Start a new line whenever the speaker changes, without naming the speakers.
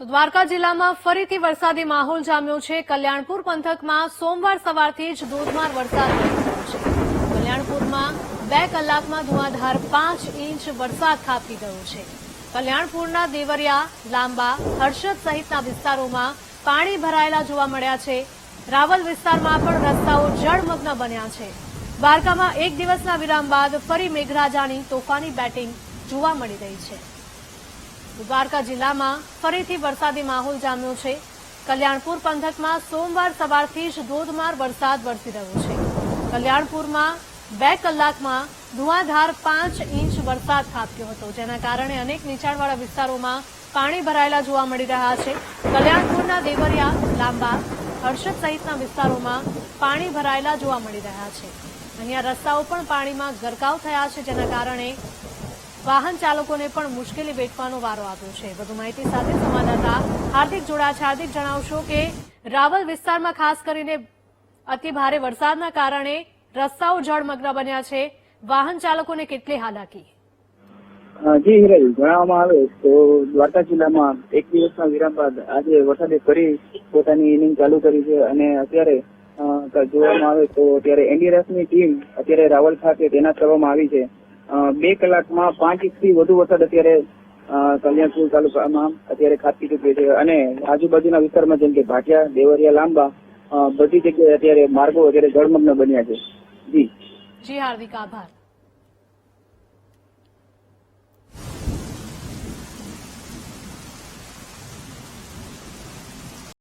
દ્વારકા જિલ્લામાં ફરીથી વરસાદી માહોલ જામ્યો છે. કલ્યાણપુર પંથકમાં સોમવાર સવારથી જ ધોધમાર વરસાદ રહ્યો છે. કલ્યાણપુરમાં બે કલાકમાં ધુઆધાર પાંચ ઇંચ વરસાદ ખાબકી ગયો છે. કલ્યાણપુરના દેવરિયા, લાંબા, હર્ષદ સહિતના વિસ્તારોમાં પાણી ભરાયેલા જોવા મળ્યા છે. રાવલ વિસ્તારમાં પણ રસ્તાઓ જળમગ્ન બન્યા છે. દ્વારકામાં એક દિવસના વિરામ બાદ ફરી મેઘરાજાની તોફાની બેટિંગ જોવા મળી રહી છે. દ્વારકા જિલ્લામાં ફરીથી વરસાદી માહોલ જામ્યો છે. કલ્યાણપુર પંથકમાં સોમવાર સવારથી જ ધોધમાર વરસાદ વરસી રહ્યો છે. કલ્યાણપુરમાં બે કલાકમાં ધુઆધાર પાંચ ઇંચ વરસાદ ખાબક્યો હતો, જેના કારણે અનેક નીચાણવાળા વિસ્તારોમાં પાણી ભરાયેલા જોવા મળી રહ્યા છે. કલ્યાણપુરના દેવરિયા, લાંબા, હર્ષદ સહિતના વિસ્તારોમાં પાણી ભરાયેલા જોવા મળી રહ્યા છે. અહીંયા રસ્તાઓ પણ પાણીમાં ગરકાવ થયા છે, જેના કારણે વાહન ચાલકોને પણ મુશ્કેલી વેઠવાનો વારો આવ્યો છે. વધુ માહિતી સાથે સંવાદદાતા હાર્દિક જોડા છે. હાર્દિક, જણાવશો કે રાવલ વિસ્તારમાં ખાસ કરીને અતિ ભારે વરસાદના કારણે રસ્તાઓ જળમગ્ન બન્યા છે. વાહન ચાલકોને કેટલી હાલાકી?
જી હિરલ, જણાવવામાં આવે તો દ્વારકા જિલ્લામાં એક દિવસના વિરામ બાદ આજે વરસાદે ફરી પોતાની ઇનિંગ ચાલુ કરી છે અને અત્યારે જોવામાં આવે તો અત્યારે એનડીઆરએફની ટીમ અત્યારે રાવલ ખાતે તૈનાત કરવામાં આવી છે. બે કલાકમાં પાંચ ઇંચથી વધુ વરસાદ અત્યારે કલ્યાણપુર તાલુકામાં અત્યારે ખાબકી ચૂક્યો છે. અને આજુબાજુના વિસ્તારમાં જેમ કે ભાટિયા, દેવરિયા, લાંબા બધી જગ્યાએ અત્યારે માર્ગો અત્યારે જળમગ્ન બન્યા છે. જી.
જી, હાર્દિક આભાર.